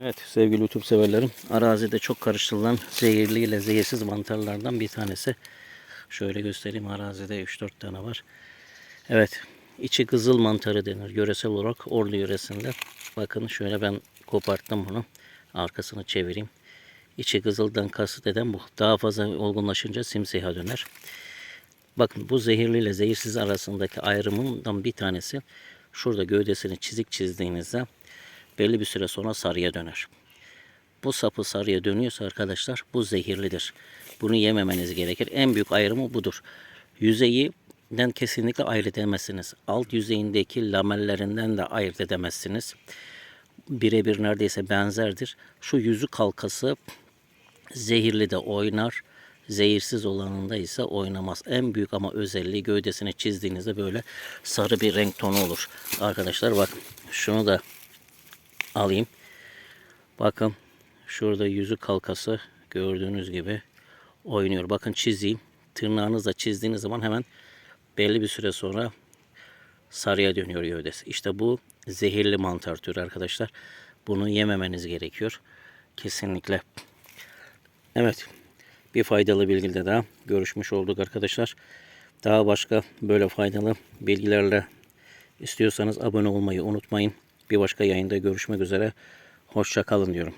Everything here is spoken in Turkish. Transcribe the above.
Evet sevgili YouTube severlerim. Arazide çok karıştırılan zehirli ile zehirsiz mantarlardan bir tanesi. Şöyle göstereyim arazide 3-4 tane var. Evet içi kızıl mantarı denir yöresel olarak Ordu yöresinde. Bakın şöyle ben koparttım bunu. Arkasını çevireyim. İçi kızıldan kasıt eden bu. Daha fazla olgunlaşınca simsiha döner. Bakın bu zehirli ile zehirsiz arasındaki ayrımından bir tanesi şurada gövdesini çizik çizdiğinizde belli bir süre sonra sarıya döner. Bu sapı sarıya dönüyorsa arkadaşlar bu zehirlidir. Bunu yememeniz gerekir. En büyük ayrımı budur. Yüzeyinden kesinlikle ayırt edemezsiniz. Alt yüzeyindeki lamellerinden de ayırt edemezsiniz. Birebir neredeyse benzerdir. Şu yüzü kalkası zehirli de oynar. Zehirsiz olanında ise oynamaz. En büyük ama özelliği gövdesini çizdiğinizde böyle sarı bir renk tonu olur. Arkadaşlar bakın şunu da alayım. Bakın şurada yüzü kalkası gördüğünüz gibi oynuyor. Bakın çizeyim. Tırnağınızla çizdiğiniz zaman hemen belli bir süre sonra sarıya dönüyor gövdesi. İşte bu zehirli mantar türü arkadaşlar. Bunu yememeniz gerekiyor. Kesinlikle. Evet. Bir faydalı bilgiyle daha görüşmüş olduk arkadaşlar. Daha başka böyle faydalı bilgilerle istiyorsanız abone olmayı unutmayın. Bir başka yayında görüşmek üzere. Hoşça kalın diyorum.